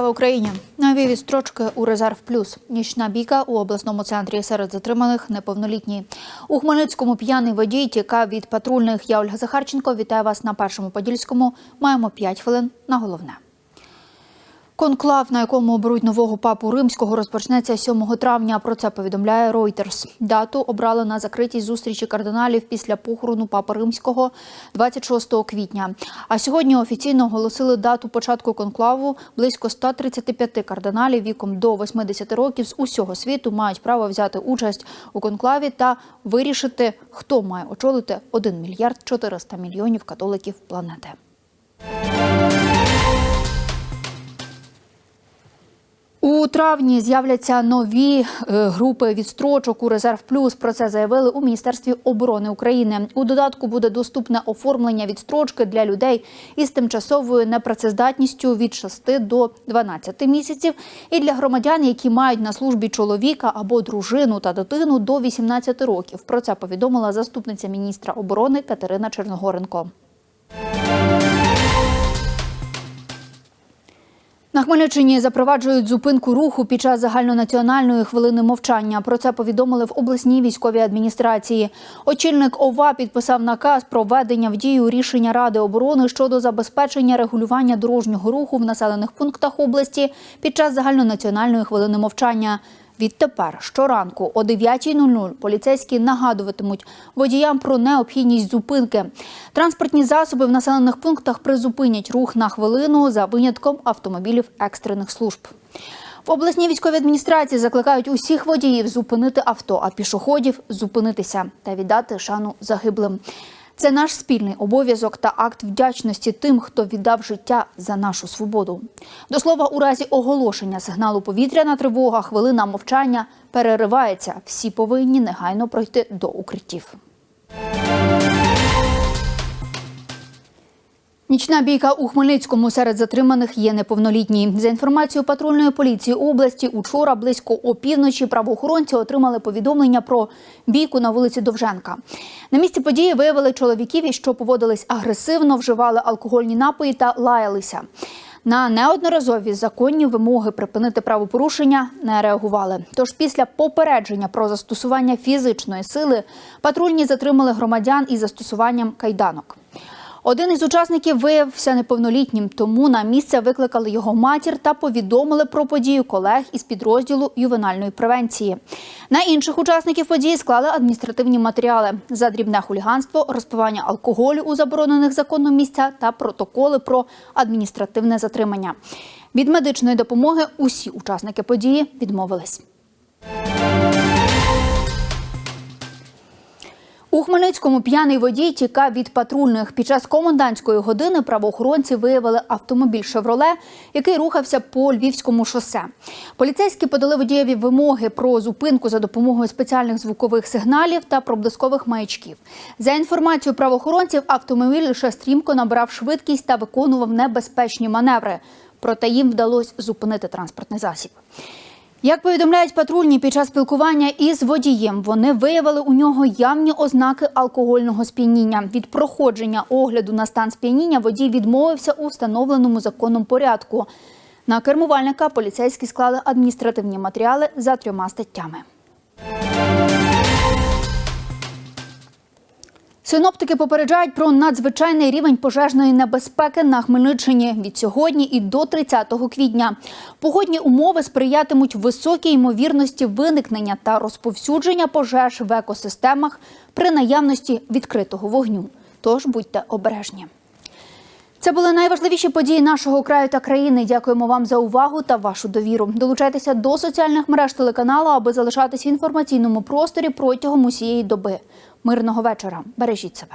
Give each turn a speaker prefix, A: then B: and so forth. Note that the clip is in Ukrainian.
A: Україні! Нові відстрочки у резерв плюс. Нічна бійка у обласному центрі серед затриманих неповнолітні. У Хмельницькому п'яний водій тікав від патрульних. Я Ольга Захарченко. Вітаю вас на першому подільському. Маємо 5 хвилин на головне. Конклав, на якому оберуть нового папу римського, розпочнеться 7 травня. Про це повідомляє Reuters. Дату обрали на закритій зустрічі кардиналів після похорону папи римського 26 квітня. А сьогодні офіційно оголосили дату початку конклаву. Близько 135 кардиналів віком до 80 років з усього світу мають право взяти участь у конклаві та вирішити, хто має очолити 1 мільярд 400 мільйонів католиків планети. У травні з'являться нові е, групи відстрочок у резерв плюс. Про це заявили у міністерстві оборони України. У додатку буде доступне оформлення відстрочки для людей із тимчасовою непрацездатністю від 6 до 12 місяців, і для громадян, які мають на службі чоловіка або дружину та дитину до 18 років. Про це повідомила заступниця міністра оборони Катерина Черногоренко. Хмельниччині запроваджують зупинку руху під час загальнонаціональної хвилини мовчання. Про це повідомили в обласній військовій адміністрації. Очільник ОВА підписав наказ про введення в дію рішення Ради оборони щодо забезпечення регулювання дорожнього руху в населених пунктах області під час загальнонаціональної хвилини мовчання. Відтепер щоранку о 9.00 поліцейські нагадуватимуть водіям про необхідність зупинки. Транспортні засоби в населених пунктах призупинять рух на хвилину за винятком автомобілів екстрених служб. В обласній військовій адміністрації закликають усіх водіїв зупинити авто, а пішоходів зупинитися та віддати шану загиблим. Це наш спільний обов'язок та акт вдячності тим, хто віддав життя за нашу свободу. До слова, у разі оголошення сигналу повітряна тривога, хвилина мовчання переривається. Всі повинні негайно пройти до укриттів. Нічна бійка у Хмельницькому серед затриманих є неповнолітні. За інформацією патрульної поліції області, учора близько опівночі правоохоронці отримали повідомлення про бійку на вулиці Довженка. На місці події виявили чоловіків, що поводились агресивно, вживали алкогольні напої та лаялися. На неодноразові законні вимоги припинити правопорушення не реагували. Тож після попередження про застосування фізичної сили патрульні затримали громадян із застосуванням кайданок. Один із учасників виявився неповнолітнім, тому на місце викликали його матір та повідомили про подію колег із підрозділу ювенальної превенції. На інших учасників події склали адміністративні матеріали за дрібне хуліганство, розпивання алкоголю у заборонених законом місця та протоколи про адміністративне затримання. Від медичної допомоги усі учасники події відмовились. У Хмельницькому п'яний водій тікав від патрульних. Під час комендантської години правоохоронці виявили автомобіль «Шевроле», який рухався по Львівському шосе. Поліцейські подали водієві вимоги про зупинку за допомогою спеціальних звукових сигналів та проблискових маячків. За інформацією правоохоронців, автомобіль лише стрімко набирав швидкість та виконував небезпечні маневри. Проте їм вдалося зупинити транспортний засіб. Як повідомляють патрульні під час спілкування із водієм, вони виявили у нього явні ознаки алкогольного сп'яніння. Від проходження огляду на стан сп'яніння водій відмовився у встановленому законом порядку. На кермувальника поліцейські склали адміністративні матеріали за трьома статтями. Синоптики попереджають про надзвичайний рівень пожежної небезпеки на Хмельниччині від сьогодні і до 30 квітня. Погодні умови сприятимуть високій ймовірності виникнення та розповсюдження пожеж в екосистемах при наявності відкритого вогню. Тож будьте обережні. Це були найважливіші події нашого краю та країни. Дякуємо вам за увагу та вашу довіру. Долучайтеся до соціальних мереж телеканалу, аби залишатись в інформаційному просторі протягом усієї доби. Мирного вечора. Бережіть себе.